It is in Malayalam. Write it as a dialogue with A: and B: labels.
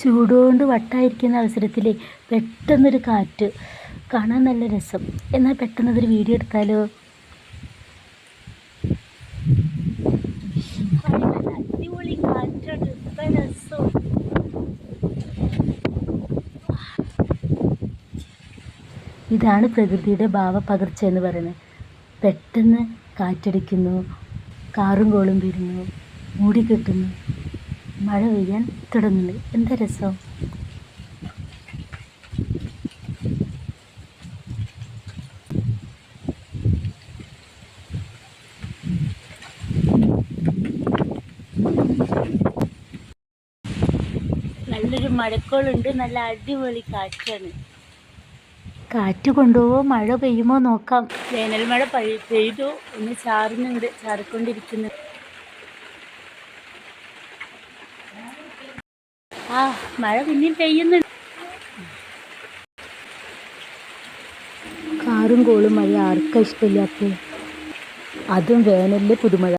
A: ചൂടുകൊണ്ട് വട്ടായിരിക്കുന്ന അവസരത്തിൽ പെട്ടെന്നൊരു കാറ്റ്. കാണാൻ നല്ല രസം. എന്നാൽ പെട്ടെന്ന് അതൊരു വീഡിയോ എടുത്താലോ? അടിപൊളി രസം. ഇതാണ് പ്രകൃതിയുടെ ഭാവപകർച്ച എന്ന് പറയുന്നത്. പെട്ടെന്ന് കാറ്റടിക്കുന്നു കാറും കോളും വരുന്നു മൂടിക്കെട്ടുന്നു മഴ പെയ്യാൻ തുടങ്ങുന്നത് എന്താ രസം? നല്ലൊരു മഴക്കോളുണ്ട്. നല്ല അടിപൊളി കാറ്റാണ്. കാറ്റ് കൊണ്ടുപോവോ? മഴ പെയ്യുമോ? നോക്കാം. വേനൽ മഴ പെയ്- പെയ്തു. ഒന്ന് ചാറുന്നുണ്ട്. ചാറിക്കൊണ്ടിരിക്കുന്നു. ആ മഴ പിന്നെയും പെയ്യുന്നുണ്ട്. കാറും കോളും മഴ ആർക്കാ ഇഷ്ടമില്ലാത്ത അതും വേനലിലെ പുതുമഴ.